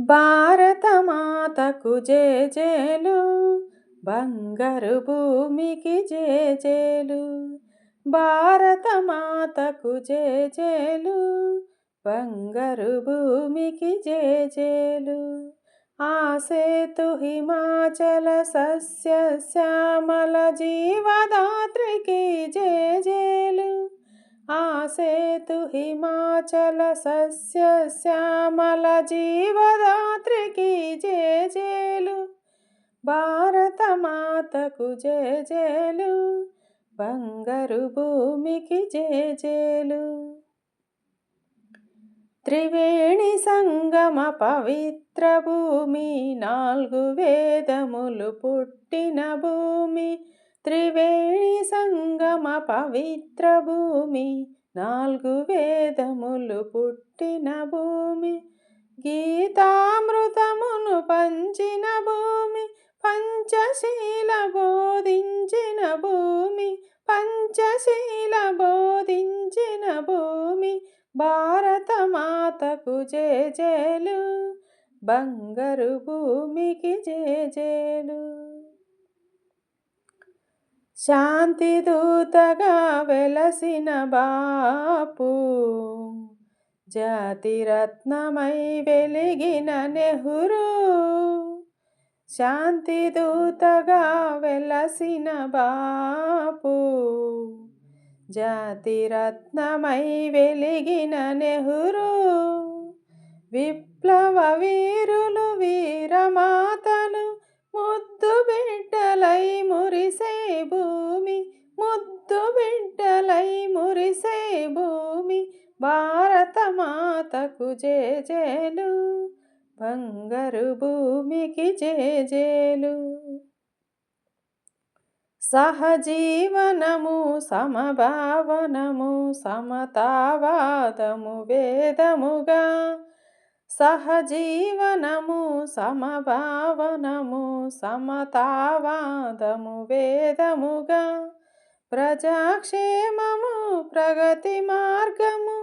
భారతమాతకు జేజేలు బంగారు భూమికి జేజేలు. భారతమాతకు జేజేలు బంగారు భూమికి జేజేలు. ఆ సేతు హిమాచల సస్య శ్యామల జీవదాత్రికి జేజేలు. సేతు హిమాచల సస్య శ్యామల జీవదాత్రికి జేజేలు భారతమాతకు జేజేలు బంగారు భూమికి జేజేలు త్రివేణి సంగమ పవిత్ర భూమి నాలుగు వేదములు పుట్టిన భూమి. త్రివేణి సంగమ పవిత్ర భూమి నాలుగు వేదములు పుట్టిన భూమి గీతామృతమును పంచిన భూమి పంచశీల బోధించిన భూమి పంచశీల బోధించిన భూమి భారతమాతకు జేజేలు బంగారు భూమికి జేజేలు. శాంతి దూతగా వెలసిన బాపు జాతిరత్నమై వెలిగిన నెహ్రూ శాంతి దూతగా వెలసిన బాపు జాతిరత్నమై వెలిగిన నెహ్రూ విప్లవ వీరులు వీరమాతలు ముద్దు బిడ్డలై మురిసే ముద్దు బిడ్డలై మురిసే భూమి భారతమాతకు జేజేలు బంగారు భూమికి జేజేలు. సహజీవనము సమభావనము సమతావాదము వేదముగా సహజీవనము సమభావనము సమతావాదము వేదముగా ప్రజాక్షేమము ప్రగతి మార్గము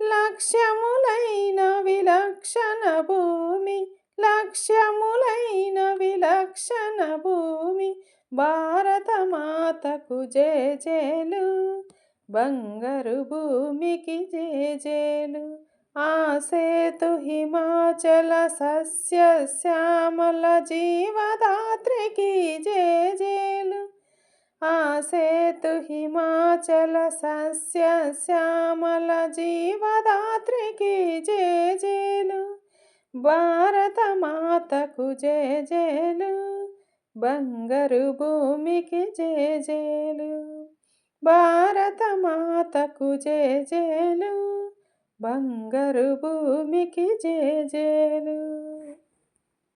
లక్ష్యములైన విలక్షణ భూమి లక్ష్యములైన విలక్షణ భూమి భారతమాతకు జేజేలు బంగారు భూమికి జేజేలు ఆ సేతు హిమాచల సస్య శ్యామల జీవదాత్రికి జేజేలు ఆ సేతు హిమాచల సస్య శ్యామల జీవదాత్రికి జేజేలు భారతమాతకు జేజేలు బంగారు భూమికి జేజేలు భారతమాతకు జేజేలు బంగారు భూమికి జేజేలు